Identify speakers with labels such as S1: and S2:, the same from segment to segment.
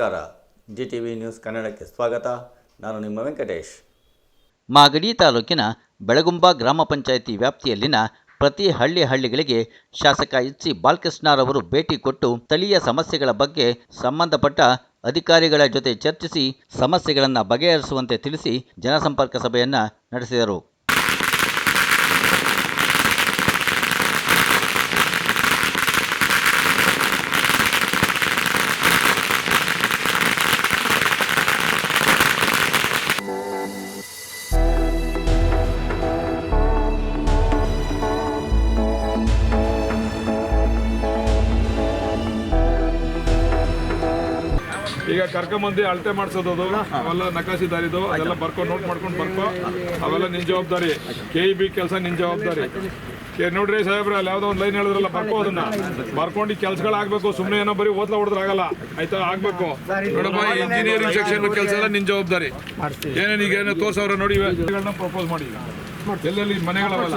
S1: ನಮಸ್ಕಾರ. G T V news ಕನ್ನಡಕ್ಕೆ ಸ್ವಾಗತ. ನಾನು ನಿಮ್ಮ ವೆಂಕಟೇಶ್.
S2: ಮಾಗಡಿ ತಾಲೂಕಿನ ಬೆಳಗುಂಬ ಗ್ರಾಮ ಪಂಚಾಯಿತಿ ವ್ಯಾಪ್ತಿಯಲ್ಲಿನ ಪ್ರತಿ ಹಳ್ಳಿ ಹಳ್ಳಿಗಳಿಗೆ ಶಾಸಕ ಎಚ್ ಸಿ ಬಾಲಕೃಷ್ಣರವರು ಭೇಟಿ ಕೊಟ್ಟು ಸ್ಥಳೀಯ ಸಮಸ್ಯೆಗಳ ಬಗ್ಗೆ ಸಂಬಂಧಪಟ್ಟ ಅಧಿಕಾರಿಗಳ ಜೊತೆ ಚರ್ಚಿಸಿ ಸಮಸ್ಯೆಗಳನ್ನು ಬಗೆಹರಿಸುವಂತೆ ತಿಳಿಸಿ ಜನಸಂಪರ್ಕ ಸಭೆಯನ್ನು ನಡೆಸಿದರು.
S3: ಈಗ ಕರ್ಕೊಂಬಂದು ಅಳತೆ ಮಾಡಿಸೋದು ಅವೆಲ್ಲ ನಕಾಸಿ ದಾರಿದು ಅದೆಲ್ಲ ಬರ್ಕೊಂಡು ನೋಟ್ ಮಾಡ್ಕೊಂಡು ಬರ್ಕೊ, ಅವೆಲ್ಲ ನಿನ್ ಜವಾಬ್ದಾರಿ. ಕೆ ಇ ಬಿ ಕೆಲಸ ನಿನ್ ಜವಾಬ್ದಾರಿ. ನೋಡ್ರಿ ಸಾಹೇಬ್ರ, ಅಲ್ಲಿ ಯಾವ್ದೋ ಒಂದು ಲೈನ್ ಹೇಳಿದ್ರಲ್ಲ, ಬರ್ಕೋ ಅದನ್ನ. ಬರ್ಕೊಂಡು ಕೆಲ್ಸಗಳು ಆಗ್ಬೇಕು ಸುಮ್ಮನೆ ಏನೋ ಬರೀ ಓದ್ಲ ಹೊಡೆದ್ರಾಗಲ್ಲ ಆಯ್ತಾ? ಆಗ್ಬೇಕು. ನೋಡಪ್ಪ ಇಂಜಿನಿಯರಿಂಗ್ ಸೆಕ್ಷನ್ ಕೆಲಸ ಎಲ್ಲ ನಿನ್ ಜವಾಬ್ದಾರಿ. ಏನೇನು ಈಗ ಏನೋ ತೋರ್ಸವ್ರ ನೋಡಿ ಪ್ರಪೋಸ್ ಮಾಡಿ ಎಲ್ಲೆಲ್ಲಿ ಮನೆಗಳವಲ್ಲ?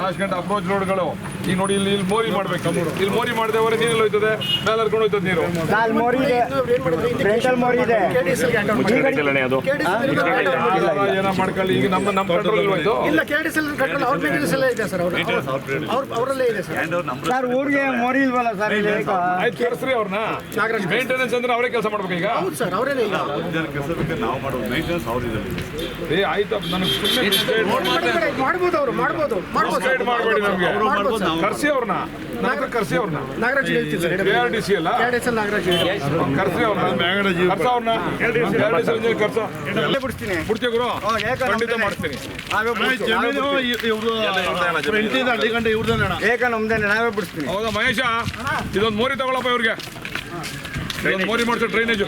S3: ಲಾಸ್ಟ್ ಗಂಟೆ ಅಪ್ರೋಚ್ ರೋಡ್ಗಳು ಈಗ ನೋಡಿ ಇಲ್ಲಿ ಇಲ್ಲಿ ಮೋರಿ ಮಾಡ್ಬೇಕು. ಇಲ್ಲಿ ಮೋರಿ ಮಾಡದೆ ಅವರ ನೀರು ಹೋಯ್ತದೆ ಮೇಲೆ ಹರ್ಕೊಂಡು ಹೋಯ್ತದೆ ನೀರು.
S4: ಮೋರಿ ಇದೆ. ಫ್ರಂಟಲ್ ಮೋರಿ ಇದೆ.
S3: ಏನೋ ಮಾಡ್ಕೊಳ್ಳಿ. ಈಗ ನಮ್ಮ ನಮ್ಮ ಕಂಟ್ರೋಲ್ ಇಲ್ವಾ ಇದು?
S5: ಇಲ್ಲ ಕೆಡಿಸಲ್ ಕಂಟ್ರೋಲ್ ಎಲ್ ಕಟ್ಟಲು ಅವ್ರ ಮೇಂಟೆನೆನ್ಸ್ ಇದೆ ಸರ್ ಅವರು ಅವ್ರ ಅವರಲ್ಲೇ ಇದೆ ಸರ್.
S4: ಸರ್ ಊರಿಗೆ ಮೋರಿ ಇಲ್ವಲ್ಲ ಸರ್
S3: ಆಯ್ತು ಕರೆಸ್ರಿ ಅವ್ರನ್ನ ಮೇಂಟೆನೆನ್ಸ್ ಅಂದ್ರೆ ಅವರೇ ಕೆಲಸ ಮಾಡ್ಬೇಕು ಈಗ?
S5: ಹೌದು ಸರ್
S3: ಏ ಆಯ್ತು ನನಗೆ ಸುಮ್ಮನೆ
S5: ಮಾಡ್ಬೋದು ಅವರು ಮಾಡ್ಬೋದು ಮಾಡ್ಬೋದು
S3: ಮಾಡಬೇಡಿ ನಮಗೆ. ಕರ್ಸಿ ಅವ್ರನ್ನ. ನಾಗರ ಕರ್ಸಿ ಅವ್ರನ್ನ.
S5: ನಾಗರಾಜ್ ಹೇಳ್ತೀನಿ sir
S3: K R D C ಅಲ್ಲ?
S5: ಎರಡು ನಾಗರಾಜ್
S3: ಕರ್ಸಿ ಅವ್ರನ್ನ. ಕರ್ಸ ಅವ್ರನ್ನ. ಎರಡು ಇಂಜಿನಿಯರ್ ಕರ್ಸ
S4: ಇಲ್ಲೇ ಬಿಡ್ತೀನಿ
S3: ಬಿಡ್ತೀವಿ ಗುರು?
S4: ಏಕ
S3: ಖಂಡಿತ. ಮಾಡ್ತೀನಿ
S4: ಏಕ ನಮ್ದೇನೆ ನಾವೇ ಬಿಡಿಸ್ತೀನಿ.
S3: ಹೌದಾ ಮಹೇಶ? ಇದೊಂದು ಮೋರಿ ತಗೊಳಪ್ಪ ಇವ್ರಿಗೆ. ಇದೊಂದು ಮೋರಿ ಮಾಡ್ಸೋ ಡ್ರೈನೇಜ್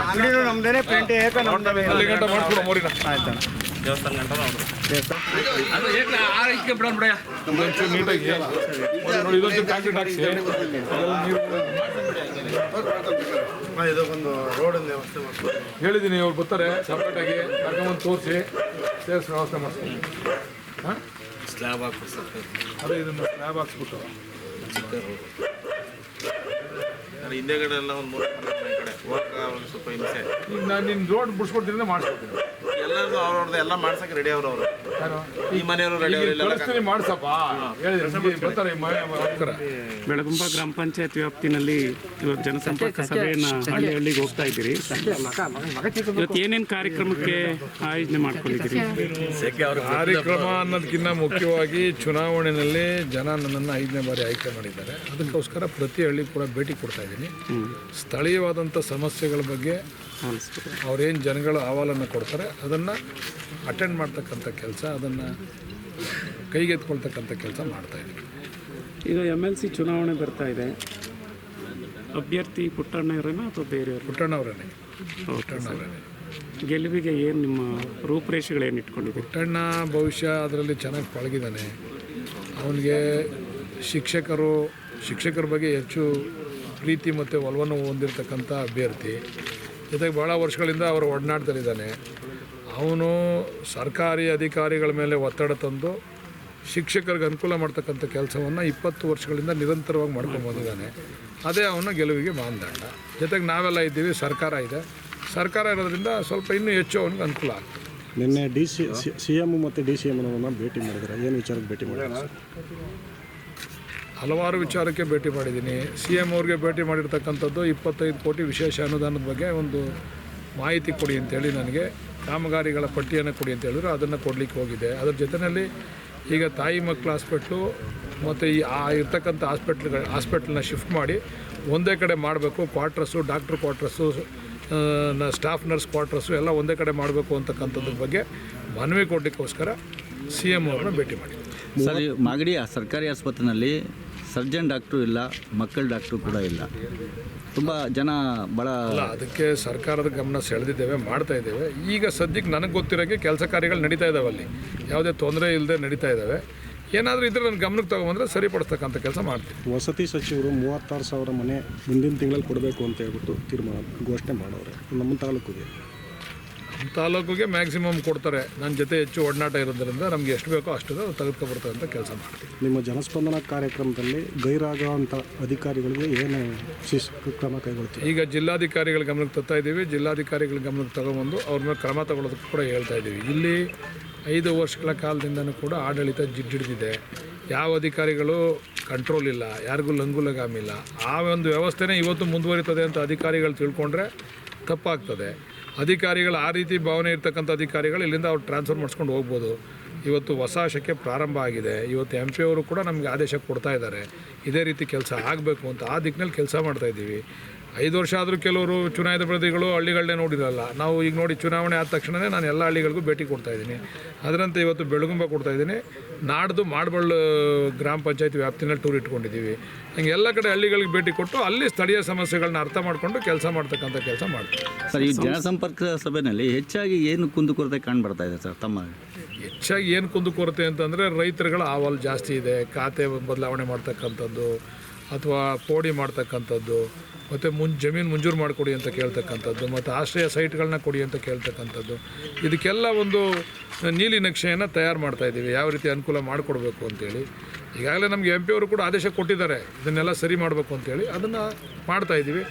S4: ಅಂಗಡಿನೂ ನಮ್ದೇನೆ ಪ್ರಿಂಟ್ ಏಕ
S3: ಅಲ್ಲಿ ಗಂಟ ಮೋರಿನ. ಒಂಚೂರು ನೀಟಾಗಿ ನೋಡಿ, ನೋಡಿ ಇದೊಂಚೂರು ಒಂದು ಹಾಕ್ಸಿ. ಅದೆಲ್ಲ ನೀರು ಹೇಳಿದ್ದೀನಿ ಅವ್ರು ಬರ್ತಾರೆ. ಸಪ್ರೇಟ್ ಆಗಿ ಕರ್ಕೊಂಬಂದು ತೋರಿಸಿ ಸೇರಿಸಿ ವ್ಯವಸ್ಥೆ ಮಾಡ್ತೀನಿ ಹಾಂ?
S6: ಸ್ಲ್ಯಾಬ್ ಹಾಕ್ಬಿಟ್ಟು
S3: ಅದೇ ಇದನ್ನು ಸ್ಲ್ಯಾಬ್ ಹಾಕ್ಸ್ಬಿಟ್ಟು.
S6: ಹಿಂದೆಗಡೆ ಎಲ್ಲ ಒಂದು ಮೂರು ಕಡೆ ಹೋಗಕ್ಕೆ ಒಂದು ಸ್ವಲ್ಪ ಹಿಂಸೆ.
S3: ಈಗ ನಾನು ನಿನ್ನ ರೋಡ್ ಬಿಡಿಸ್ಕೊಡ್ತೀನಿ ಮಾಡಿಸ್ಕೊಡ್ತೀನಿ.
S6: ಎಲ್ಲರದು ಅವ್ರವ್ರದ್ದು ಎಲ್ಲ ಮಾಡ್ಸಕ್ಕೆ ರೆಡಿ ಅವ್ರು ಅವರು
S3: ಯಾರು?
S6: ಈ ಮನೆಯವರು ರೆಡಿ
S3: ಕಳಿಸ್ತೀನಿ ಮಾಡ್ಸಪ್ಪ. ಹೇಳಿದ್ರೆ ಬರ್ತಾರೆ ಈ ಮನೆ
S7: ಬೆಳಗುಂಬ ಗ್ರಾಮ ಪಂಚಾಯತ್ ವ್ಯಾಪ್ತಿನಲ್ಲಿ ಇವತ್ತು ಜನಸಂಪರ್ಕ ಸಭೆಯನ್ನ ಹಳ್ಳಿ ಹಳ್ಳಿಗೆ ಹೋಗ್ತಾ ಇದ್ದೀರಿ. ಇವತ್ತು ಏನೇನು ಕಾರ್ಯಕ್ರಮಕ್ಕೆ ಆಯೋಜನೆ ಮಾಡ್ಕೊಂಡಿದ್ದೀರಿ?
S3: ಕಾರ್ಯಕ್ರಮ ಅನ್ನೋದಕ್ಕಿಂತ ಮುಖ್ಯವಾಗಿ ಚುನಾವಣೆಯಲ್ಲಿ ಜನ ನನ್ನನ್ನು ಐದನೇ ಬಾರಿ ಆಯ್ಕೆ ಮಾಡಿದ್ದಾರೆ. ಅದಕ್ಕೋಸ್ಕರ ಪ್ರತಿ ಹಳ್ಳಿ ಕೂಡ ಭೇಟಿ ಕೊಡ್ತಾ ಇದ್ದೀನಿ. ಸ್ಥಳೀಯವಾದಂಥ ಸಮಸ್ಯೆಗಳ ಬಗ್ಗೆ ಅವ್ರೇನು ಜನಗಳು ಅಹವಾಲನ್ನು ಕೊಡ್ತಾರೆ ಅದನ್ನು ಅಟೆಂಡ್ ಮಾಡ್ತಕ್ಕಂಥ ಕೆಲಸ ಅದನ್ನು ಕೈಗೆತ್ಕೊಳ್ತಕ್ಕಂಥ ಕೆಲಸ ಮಾಡ್ತಾ ಇದ್ದೀನಿ.
S7: ಈಗ ಎಂ ಎಲ್ ಸಿ ಚುನಾವಣೆ ಬರ್ತಾ ಇದೆ. ಅಭ್ಯರ್ಥಿ ಪುಟ್ಟಣ್ಣವರೇನ ಅಥವಾ ಬೇರೆಯವರು
S3: ಪುಟ್ಟಣ್ಣವರೇ ಪುಟ್ಟಣ್ಣವರೇ
S7: ಗೆಲುವಿಗೆ ಏನು ನಿಮ್ಮ ರೂಪುರೇಷೆಗಳೇನು ಇಟ್ಕೊಂಡಿದ್ದೀರಿ?
S3: ಪುಟ್ಟಣ್ಣ ಭವಿಷ್ಯ ಅದರಲ್ಲಿ ಚೆನ್ನಾಗಿ ಪಳಗಿದ್ದಾನೆ ಅವನಿಗೆ ಶಿಕ್ಷಕರು ಶಿಕ್ಷಕರ ಬಗ್ಗೆ ಹೆಚ್ಚು ಪ್ರೀತಿ ಮತ್ತು ಒಲವನ್ನು ಹೊಂದಿರತಕ್ಕಂಥ ಅಭ್ಯರ್ಥಿ. ಜೊತೆಗೆ ಭಾಳ ವರ್ಷಗಳಿಂದ ಅವರು ಒಡನಾಡ್ತಲಿದ್ದಾನೆ ಅವನು ಸರ್ಕಾರಿ ಅಧಿಕಾರಿಗಳ ಮೇಲೆ ಒತ್ತಡ ತಂದು ಶಿಕ್ಷಕರಿಗೆ ಅನುಕೂಲ ಮಾಡ್ತಕ್ಕಂಥ ಕೆಲಸವನ್ನು ಇಪ್ಪತ್ತು ವರ್ಷಗಳಿಂದ ನಿರಂತರವಾಗಿ ಮಾಡ್ಕೊಂಡು ಬಂದಿದ್ದಾನೆ. ಅದೇ ಅವನ ಗೆಲುವಿಗೆ ಮಾನದಂಡ. ಜೊತೆಗೆ ನಾವೆಲ್ಲ ಇದ್ದೀವಿ, ಸರ್ಕಾರ ಇದೆ. ಸರ್ಕಾರ ಇರೋದ್ರಿಂದ ಸ್ವಲ್ಪ ಇನ್ನೂ ಹೆಚ್ಚು ಅವನಿಗೆ ಅನುಕೂಲ ಆಗ್ತದೆ.
S8: ನಿನ್ನೆ ಡಿ ಸಿ ಸಿ ಎಂ ಮತ್ತು ಡಿ ಸಿ ಎಮ್ನವ್ರನ್ನ ಭೇಟಿ ಮಾಡಿದ್ರೆ? ಏನು ವಿಚಾರಕ್ಕೆ ಭೇಟಿ ಮಾಡಿದ್ದಾರೆ ಸರ್?
S3: ಹಲವಾರು ವಿಚಾರಕ್ಕೆ ಭೇಟಿ ಮಾಡಿದ್ದೀನಿ. ಸಿ ಎಂ ಅವ್ರಿಗೆ ಭೇಟಿ ಮಾಡಿರ್ತಕ್ಕಂಥದ್ದು ಇಪ್ಪತ್ತೈದು ಕೋಟಿ ವಿಶೇಷ ಅನುದಾನದ ಬಗ್ಗೆ ಒಂದು ಮಾಹಿತಿ ಕೊಡಿ ಅಂತೇಳಿ ನನಗೆ. ಕಾಮಗಾರಿಗಳ ಪಟ್ಟಿಯನ್ನು ಕೊಡಿ ಅಂತ ಹೇಳಿದ್ರು ಅದನ್ನು ಕೊಡಲಿಕ್ಕೆ ಹೋಗಿದೆ. ಅದ್ರ ಜೊತೆಯಲ್ಲಿ ಈಗ ತಾಯಿ ಮಕ್ಕಳ ಹಾಸ್ಪಿಟ್ಲು ಮತ್ತು ಈ ಆ ಇರ್ತಕ್ಕಂಥ ಹಾಸ್ಪಿಟ್ಲ್ಗಳ ಹಾಸ್ಪಿಟ್ಲನ್ನ ಶಿಫ್ಟ್ ಮಾಡಿ ಒಂದೇ ಕಡೆ ಮಾಡಬೇಕು. Quarters doctor quarters staff nurse quarters ಎಲ್ಲ ಒಂದೇ ಕಡೆ ಮಾಡಬೇಕು ಅಂತಕ್ಕಂಥದ್ರ ಬಗ್ಗೆ ಮನವಿ ಕೊಡಲಿಕ್ಕೋಸ್ಕರ ಸಿ ಎಂ ಅವ್ರನ್ನ ಭೇಟಿ ಮಾಡಿ
S2: ಸರ್ ಮಾಗಡಿ ಸರ್ಕಾರಿ ಆಸ್ಪತ್ರೆಯಲ್ಲಿ ಸರ್ಜನ್ ಡಾಕ್ಟ್ರು ಇಲ್ಲ ಮಕ್ಕಳ ಡಾಕ್ಟ್ರು ಕೂಡ ಇಲ್ಲ. ತುಂಬ ಜನ ಭಾಳ
S3: ಅಲ್ಲ ಅದಕ್ಕೆ ಸರ್ಕಾರದ ಗಮನ ಸೆಳೆದಿದ್ದೇವೆ ಮಾಡ್ತಾ ಇದ್ದೇವೆ. ಈಗ ಸದ್ಯಕ್ಕೆ ನನಗೆ ಗೊತ್ತಿರೋಕ್ಕೆ ಕೆಲಸ ಕಾರ್ಯಗಳು ನಡೀತಾ ಇದ್ದಾವೆ ಅಲ್ಲಿ. ಯಾವುದೇ ತೊಂದರೆ ಇಲ್ಲದೆ ನಡೀತಾ ಇದ್ದಾವೆ ಏನಾದರೂ ಇದ್ರೆ ನನ್ನ ಗಮನಕ್ಕೆ ತೊಗೊಂಬಂದ್ರೆ ಸರಿಪಡಿಸ್ತಕ್ಕಂಥ ಕೆಲಸ ಮಾಡ್ತೀವಿ
S8: ವಸತಿ ಸಚಿವರು ಮೂವತ್ತಾರು ಸಾವಿರ ಮನೆ ಮುಂದಿನ ತಿಂಗಳಲ್ಲಿ ಕೊಡಬೇಕು ಅಂತ ಹೇಳ್ಬಿಟ್ಟು ತೀರ್ಮಾನ ಘೋಷಣೆ ಮಾಡೋರೆ. ನಮ್ಮ ತಾಲೂಕಿಗೆ.
S3: ತಾಲೂಕಿಗೆ ಮ್ಯಾಕ್ಸಿಮಮ್ ಕೊಡ್ತಾರೆ. ನನ್ನ ಜೊತೆ ಹೆಚ್ಚು ಒಡನಾಟ ಇರೋದ್ರಿಂದ ನಮ್ಗೆ ಎಷ್ಟು ಬೇಕೋ ಅಷ್ಟು ತೆಗೆದುಕೊಬರ್ತದೆ ಅಂತ ಕೆಲಸ ಮಾಡ್ತೀವಿ.
S8: ನಿಮ್ಮ ಜನಸ್ಪಂದನ ಕಾರ್ಯಕ್ರಮದಲ್ಲಿ ಗೈರಾಗುವಂಥ ಅಧಿಕಾರಿಗಳಿಗೆ ಏನು ಶಿಸ್ ಕ್ರಮ ಕೈಗೊಳ್ತೀವಿ
S3: ಈಗ ಜಿಲ್ಲಾಧಿಕಾರಿಗಳ ಗಮನಕ್ಕೆ ತರ್ತಾ ಇದ್ದೀವಿ. ಜಿಲ್ಲಾಧಿಕಾರಿಗಳ ಗಮನಕ್ಕೆ ತಗೊಂಬಂದು ಅವ್ರ ಮೇಲೆ ಕ್ರಮ ತಗೊಳ್ಳೋದಕ್ಕೆ ಕೂಡ ಹೇಳ್ತಾ ಇದ್ದೀವಿ. ಇಲ್ಲಿ ಐದು ವರ್ಷಗಳ ಕಾಲದಿಂದನೂ ಕೂಡ ಆಡಳಿತ ಜಿಡ್ಡಿಡಿದಿದೆ ಯಾವ ಅಧಿಕಾರಿಗಳು ಕಂಟ್ರೋಲ್ ಇಲ್ಲ ಯಾರಿಗೂ ಲಂಗುಲಗಾಮಿಲ್ಲ. ಆ ಒಂದು ವ್ಯವಸ್ಥೆನೇ ಇವತ್ತು ಮುಂದುವರಿತದೆ ಅಂತ ಅಧಿಕಾರಿಗಳು ತಿಳ್ಕೊಂಡ್ರೆ ತಪ್ಪಾಗ್ತದೆ. ಅಧಿಕಾರಿಗಳು ಆ ರೀತಿ ಭಾವನೆ ಇರ್ತಕ್ಕಂಥ ಅಧಿಕಾರಿಗಳು ಇಲ್ಲಿಂದ ಅವ್ರು ಟ್ರಾನ್ಸ್ಫರ್ ಮಾಡಿಸ್ಕೊಂಡು ಹೋಗ್ಬೋದು. ಇವತ್ತು ಹೊಸ ಶಕೆ ಪ್ರಾರಂಭ ಆಗಿದೆ. ಇವತ್ತು ಎಂ ಪಿ ಅವರು ಕೂಡ ನಮಗೆ ಆದೇಶ ಕೊಡ್ತಾ ಇದ್ದಾರೆ. ಇದೇ ರೀತಿ ಕೆಲಸ ಆಗಬೇಕು ಅಂತ ಆ ದಿಕ್ಕಿನಲ್ಲಿ ಕೆಲಸ ಮಾಡ್ತಾ ಇದ್ದೀವಿ. ಐದು ವರ್ಷ ಆದರೂ ಕೆಲವರು ಚುನಾಯಿತ ಪ್ರತಿಗಳು ಹಳ್ಳಿಗಳನ್ನೇ ನೋಡಿರಲ್ಲ. ನಾವು ಈಗ ನೋಡಿ ಚುನಾವಣೆ ಆದ ತಕ್ಷಣವೇ ನಾನು ಎಲ್ಲ ಹಳ್ಳಿಗಳಿಗೂ ಭೇಟಿ ಕೊಡ್ತಾ ಇದ್ದೀನಿ. ಅದರಂತೆ ಇವತ್ತು ಬೆಳಗುಂಬ ಕೊಡ್ತಾ ಇದ್ದೀನಿ. ನಾಡ್ದು ಮಾಡಬಳ್ಳು ಗ್ರಾಮ ಪಂಚಾಯತಿ ವ್ಯಾಪ್ತಿನಲ್ಲಿ ಟೂರ್ ಇಟ್ಕೊಂಡಿದ್ದೀವಿ. ಹಂಗೆ ಎಲ್ಲ ಕಡೆ ಹಳ್ಳಿಗಳಿಗೆ ಭೇಟಿ ಕೊಟ್ಟು ಅಲ್ಲಿ ಸ್ಥಳೀಯ ಸಮಸ್ಯೆಗಳನ್ನ ಅರ್ಥ ಮಾಡಿಕೊಂಡು ಕೆಲಸ ಮಾಡ್ತಕ್ಕಂಥ ಕೆಲಸ ಮಾಡ್ತೀವಿ.
S9: ಸರ್ ಈ ಜನಸಂಪರ್ಕ ಸಭೆಯಲ್ಲಿ ಹೆಚ್ಚಾಗಿ ಏನು ಕುಂದುಕೊರತೆ ಕಂಡುಬರ್ತಾ ಇದೆ ಸರ್ ತಮ್ಮ?
S3: ಹೆಚ್ಚಾಗಿ ಏನು ಕುಂದುಕೊರತೆ ಅಂತಂದರೆ ರೈತರುಗಳ ಆವಲ್ ಜಾಸ್ತಿ ಇದೆ ಖಾತೆ ಬದಲಾವಣೆ ಮಾಡ್ತಕ್ಕಂಥದ್ದು ಅಥವಾ ಪೋಡಿ ಮಾಡ್ತಕ್ಕಂಥದ್ದು ಮತ್ತು ಮುಂ ಜಮೀನು ಮಂಜೂರು ಮಾಡಿಕೊಡಿ ಅಂತ ಕೇಳ್ತಕ್ಕಂಥದ್ದು ಮತ್ತು ಆಶ್ರಯ ಸೈಟ್ಗಳನ್ನ ಕೊಡಿ ಅಂತ ಕೇಳ್ತಕ್ಕಂಥದ್ದು. ಇದಕ್ಕೆಲ್ಲ ಒಂದು ನೀಲಿ ನಕ್ಷೆಯನ್ನು ತಯಾರು ಮಾಡ್ತಾ ಇದ್ದೀವಿ ಯಾವ ರೀತಿ ಅನುಕೂಲ ಮಾಡಿಕೊಡ್ಬೇಕು ಅಂತೇಳಿ. ಈಗಾಗಲೇ ನಮಗೆ ಎಂ ಅವರು ಕೂಡ ಆದೇಶ ಕೊಟ್ಟಿದ್ದಾರೆ. ಇದನ್ನೆಲ್ಲ ಸರಿ ಮಾಡಬೇಕು ಅಂತೇಳಿ ಅದನ್ನು ಮಾಡ್ತಾ ಇದ್ದೀವಿ.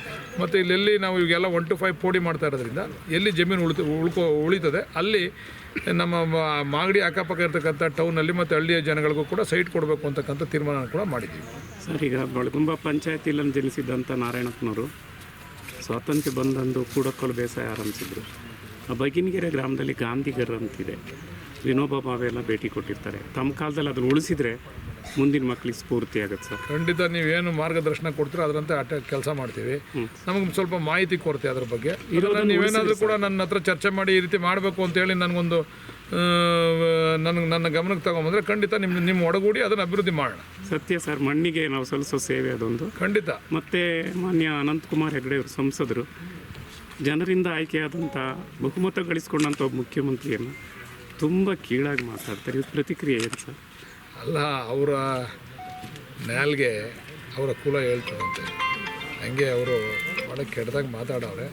S3: ಮತ್ತು ಇಲ್ಲೆಲ್ಲಿ ನಾವು ಈಗೆಲ್ಲ ಒನ್ ಟು ಫೈವ್ ಪೋಡಿ ಮಾಡ್ತಾ ಇರೋದ್ರಿಂದ ಎಲ್ಲಿ ಜಮೀನು ಉಳಿತು, ಉಳ್ಕೋ, ಉಳಿತದೆ, ಅಲ್ಲಿ ನಮ್ಮ ಮಾಗಡಿ ಅಕ್ಕಪಕ್ಕ ಇರ್ತಕ್ಕಂಥ ಟೌನಲ್ಲಿ ಮತ್ತು ಹಳ್ಳಿಯ ಜನಗಳಿಗೂ ಕೂಡ ಸೈಟ್ ಕೊಡಬೇಕು ಅಂತಕ್ಕಂಥ ತೀರ್ಮಾನ ಕೂಡ ಮಾಡಿದ್ದೀವಿ.
S7: ಸರ್, ಈಗ ಬಳಗುಂಬ ಪಂಚಾಯತಿಯಲ್ಲಿ ಜನಿಸಿದ್ದಂಥ ನಾರಾಯಣಪ್ಪನವರು ಸ್ವಾತಂತ್ರ್ಯ ಬಂದಂದು ಕೂಡಕ್ಕಲು ಬೇಸಾಯ ಆರಂಭಿಸಿದ್ರು. ಆ ಬಗಿನಗೆರೆ ಗ್ರಾಮದಲ್ಲಿ ಗಾಂಧಿಗರ್ ಅಂತಿದೆ. ವಿನೋಬಾ ಭಾವೆ ಎಲ್ಲ ಭೇಟಿ ಕೊಟ್ಟಿರ್ತಾರೆ. ತಮ್ಮ ಕಾಲದಲ್ಲಿ ಅದನ್ನು ಉಳಿಸಿದ್ರೆ ಮುಂದಿನ ಮಕ್ಕಳಿಗೆ ಸ್ಫೂರ್ತಿ ಆಗುತ್ತೆ ಸರ್.
S3: ಖಂಡಿತ ನೀವೇನು ಮಾರ್ಗದರ್ಶನ ಕೊಡ್ತೀರೋ ಅದರಂತೆ ಆಟ ಕೆಲಸ ಮಾಡ್ತೀವಿ. ನಮಗೆ ಸ್ವಲ್ಪ ಮಾಹಿತಿ ಕೊಡ್ತೀವಿ ಅದ್ರ ಬಗ್ಗೆ. ಇದನ್ನ ನೀವೇನಾದರೂ ಕೂಡ ನನ್ನ ಹತ್ರ ಚರ್ಚೆ ಮಾಡಿ ಈ ರೀತಿ ಮಾಡಬೇಕು ಅಂತೇಳಿ ನನಗೊಂದು ನನಗೆ ನನ್ನ ಗಮನಕ್ಕೆ ತಗೊಂಬಂದ್ರೆ ಖಂಡಿತ ನಿಮ್ಮ ನಿಮ್ಮ ಒಡಗೂಡಿ ಅದನ್ನು ಅಭಿವೃದ್ಧಿ ಮಾಡೋಣ.
S7: ಸತ್ಯ ಸರ್ ಮಣ್ಣಿಗೆ ನಾವು ಸಲ್ಲಿಸೋ ಸೇವೆ ಅದೊಂದು.
S3: ಖಂಡಿತ.
S7: ಮತ್ತು ಮಾನ್ಯ ಅನಂತಕುಮಾರ್ ಹೆಗಡೆ ಅವರು ಸಂಸದರು. ಜನರಿಂದ ಆಯ್ಕೆಯಾದಂಥ ಬಹುಮತ ಗಳಿಸ್ಕೊಂಡಂಥ ಒಬ್ಬ ಮುಖ್ಯಮಂತ್ರಿಯನ್ನು ತುಂಬ ಕೀಳಾಗಿ ಮಾತಾಡ್ತಾರೆ. ಪ್ರತಿಕ್ರಿಯೆ ಏನು ಸರ್?
S3: ಅಲ್ಲ ಅವರ ನ್ಯಾಲ್ಗೆ ಅವರ ಕುಲ ಹೇಳ್ತದಂತೆ. ಹಂಗೆ ಅವರು ಭಾಳ ಕೆಟ್ಟದಾಗ ಮಾತಾಡವ್ರೆ.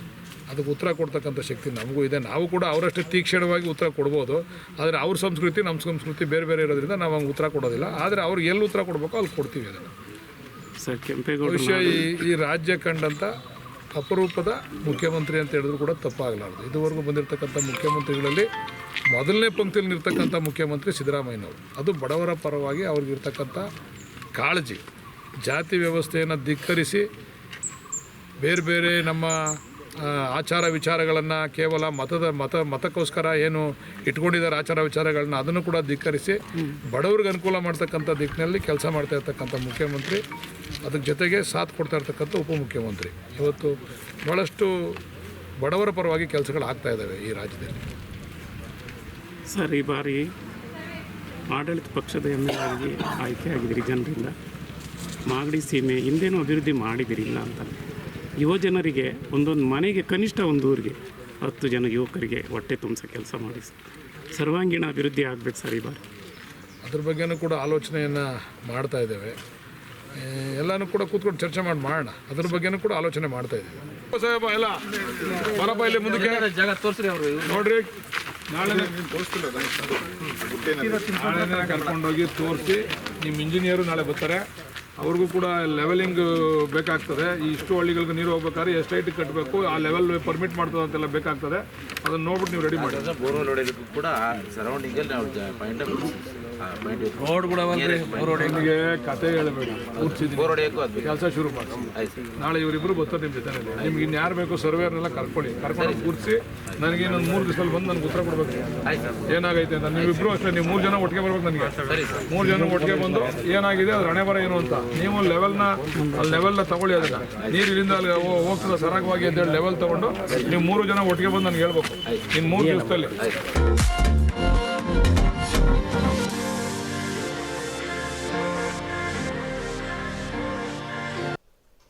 S3: ಅದಕ್ಕೆ ಉತ್ತರ ಕೊಡ್ತಕ್ಕಂಥ ಶಕ್ತಿ ನಮಗೂ ಇದೆ. ನಾವು ಕೂಡ ಅವರಷ್ಟೇ ತೀಕ್ಷ್ಣವಾಗಿ ಉತ್ತರ ಕೊಡ್ಬೋದು. ಆದರೆ ಅವ್ರ ಸಂಸ್ಕೃತಿ ನಮ್ಮ ಸಂಸ್ಕೃತಿ ಬೇರೆ ಬೇರೆ ಇರೋದ್ರಿಂದ ನಾವು ಹಂಗೆ ಉತ್ತರ ಕೊಡೋದಿಲ್ಲ. ಆದರೆ ಅವ್ರಿಗೆ ಎಲ್ಲಿ ಉತ್ತರ ಕೊಡಬೇಕೋ ಅಲ್ಲಿ ಕೊಡ್ತೀವಿ ಅದನ್ನು.
S7: ಸರ್ ಕೆಂಪೇಗೌಡ
S3: ಬಹುಶಃ ಈ ಈ ರಾಜ್ಯ ಕಂಡಂಥ ಅಪರೂಪದ ಮುಖ್ಯಮಂತ್ರಿ ಅಂತ ಹೇಳಿದ್ರು ಕೂಡ ತಪ್ಪಾಗಲಾರದು. ಇದುವರೆಗೂ ಬಂದಿರತಕ್ಕಂಥ ಮುಖ್ಯಮಂತ್ರಿಗಳಲ್ಲಿ ಮೊದಲನೇ ಪಂಕ್ತಿಯಲ್ಲಿ ಇರ್ತಕ್ಕಂಥ ಮುಖ್ಯಮಂತ್ರಿ ಸಿದ್ದರಾಮಯ್ಯನವರು. ಅದು ಬಡವರ ಪರವಾಗಿ ಅವ್ರಿಗಿರ್ತಕ್ಕಂಥ ಕಾಳಜಿ. ಜಾತಿ ವ್ಯವಸ್ಥೆಯನ್ನು ಧಿಕ್ಕರಿಸಿ ಬೇರೆ ಬೇರೆ ನಮ್ಮ ಆಚಾರ ವಿಚಾರಗಳನ್ನು ಕೇವಲ ಮತದ ಮತ ಮತಕ್ಕೋಸ್ಕರ ಏನು ಇಟ್ಕೊಂಡಿದ್ದಾರೆ ಆಚಾರ ವಿಚಾರಗಳನ್ನ ಅದನ್ನು ಕೂಡ ಧಿಕ್ಕರಿಸಿ ಬಡವ್ರಿಗೆ ಅನುಕೂಲ ಮಾಡ್ತಕ್ಕಂಥ ದಿಕ್ಕಿನಲ್ಲಿ ಕೆಲಸ ಮಾಡ್ತಾ ಇರ್ತಕ್ಕಂಥ ಮುಖ್ಯಮಂತ್ರಿ ಅದ್ರ ಜೊತೆಗೆ ಸಾಥ್ ಕೊಡ್ತಾ ಇರ್ತಕ್ಕಂಥ ಉಪಮುಖ್ಯಮಂತ್ರಿ. ಇವತ್ತು ಭಾಳಷ್ಟು ಬಡವರ ಪರವಾಗಿ ಕೆಲಸಗಳು ಆಗ್ತಾ ಇದ್ದಾವೆ ಈ ರಾಜ್ಯದಲ್ಲಿ.
S7: ಸರ್, ಈ ಬಾರಿ ಆಡಳಿತ ಪಕ್ಷದ ಎಂ ಎಲ್ ಆಗಿ ಆಯ್ಕೆಯಾಗಿದ್ದೀರಿ ಜನರಿಂದ. ಮಾಗಡಿ ಸೀಮೆ, ಹಿಂದೇನೂ ಅಭಿವೃದ್ಧಿ ಮಾಡಿದಿರಿ ಇಲ್ಲ ಅಂತ. ಯುವ ಜನರಿಗೆ ಒಂದೊಂದು ಮನೆಗೆ ಕನಿಷ್ಠ ಒಂದು ಊರಿಗೆ ಹತ್ತು ಜನ ಯುವಕರಿಗೆ ಹೊಟ್ಟೆ ತುಂಬಿಸೋ ಕೆಲಸ ಮಾಡಿ ಸರ್. ಸರ್ವಾಂಗೀಣ ಅಭಿವೃದ್ಧಿ ಆಗಬೇಕು ಸರ್ ಈ ಬಾರಿ.
S3: ಅದ್ರ ಬಗ್ಗೆನೂ ಕೂಡ ಆಲೋಚನೆಯನ್ನು ಮಾಡ್ತಾ ಇದ್ದೇವೆ. ಎಲ್ಲನೂ ಕೂಡ ಕೂತ್ಕೊಂಡು ಚರ್ಚೆ ಮಾಡಿ ಮಾಡೋಣ. ಅದ್ರ ಬಗ್ಗೆನೂ ಕೂಡ ಆಲೋಚನೆ ಮಾಡ್ತಾ ಇದ್ದೀವಿ. ಸಾಹೇಬ ಎಲ್ಲ ಬರಪ್ಪ ಇಲ್ಲಿ ಮುಂದಕ್ಕೆ. ಜಾಗ ತೋರಿಸ್ರಿ ಅವರು. ನೋಡ್ರಿ. ನಾಳೆ ನಾಳೆನೇ ಕರ್ಕೊಂಡೋಗಿ ತೋರಿಸಿ ನಿಮ್ಮ ಇಂಜಿನಿಯರು ನಾಳೆ ಬರ್ತಾರೆ. ಅವ್ರಿಗೂ ಕೂಡ ಲೆವೆಲಿಂಗ್ ಬೇಕಾಗ್ತದೆ. ಈ ಇಷ್ಟು ಹಳ್ಳಿಗಳಿಗೆ ನೀರು ಹೋಗ್ಬೇಕಾದ್ರೆ ಎಷ್ಟು ಹೈಟ್ ಕಟ್ಟಬೇಕು ಆ ಲೆವೆಲ್ ಪರ್ಮಿಟ್ ಮಾಡ್ತದೆ ಅಂತೆಲ್ಲ ಬೇಕಾಗ್ತದೆ. ಅದನ್ನ ನೋಡ್ಬಿಟ್ಟು ನೀವು ರೆಡಿ ಮಾಡಿ.
S6: ಬೋರ್ವೆಲ್ ಹೊಡೆಯೋದಕ್ಕೂ ಕೂಡ ಸರೌಂಡಿಂಗಲ್ಲಿ ನಾವು ಪಾಯಿಂಟ್
S3: ರೋಡ್ ಕೂಡ ನಿಮಗೆ ಕತೆ ಹೇಳಬೇಡಿ. ಕೆಲಸ ಶುರು ಮಾಡಿ ನಾಳೆ ಇವರಿಬ್ರು ಬರ್ತಾರೆ ನಿಮ್ಮ ಜೊತೆ ನಿಮ್ಗೆ ಇನ್ನು ಯಾರು ಬೇಕೋ ಸರ್ವೇರ್ನೆಲ್ಲ ಕರ್ಕೊಳ್ಳಿ. ಕರ್ಕೊಂಡು ಕೂರಿಸಿ ನನಗೆ ಇನ್ನೊಂದು ಮೂರು ದಿವಸದಲ್ಲಿ ಬಂದು ನನಗೆ ಉತ್ತರ ಕೊಡ್ಬೇಕು. ಏನಾಗೈತೆ ಅಂತ. ನೀವಿಬ್ರು ಅಷ್ಟೇ ನೀವು ಮೂರು ಜನ ಒಟ್ಟಿಗೆ ಬರ್ಬೇಕು ನನಗೆ.
S6: ಸರಿ
S3: ಮೂರು ಜನ ಒಟ್ಟಿಗೆ ಬಂದು ಏನಾಗಿದೆ ಅದ್ರ ಹಣೆ ಬರ ಏನು ಅಂತ. ನೀವು ಲೆವೆಲ್ನ ಅಲ್ಲಿ ಲೆವೆಲ್ನ ತಗೊಳ್ಳಿ ಅದನ್ನ. ನೀರು ಇಲ್ಲಿಂದ ಅಲ್ಲಿ ಹೋಗ್ತದೆ ಸರಾಗವಾಗಿ ಅಂತೇಳಿ ಲೆವೆಲ್ ತಗೊಂಡು ನೀವು ಮೂರು ಜನ ಒಟ್ಟಿಗೆ ಬಂದು ನನಗೆ ಹೇಳ್ಬೇಕು. ಇನ್ನು ಮೂರು ದಿವಸದಲ್ಲಿ.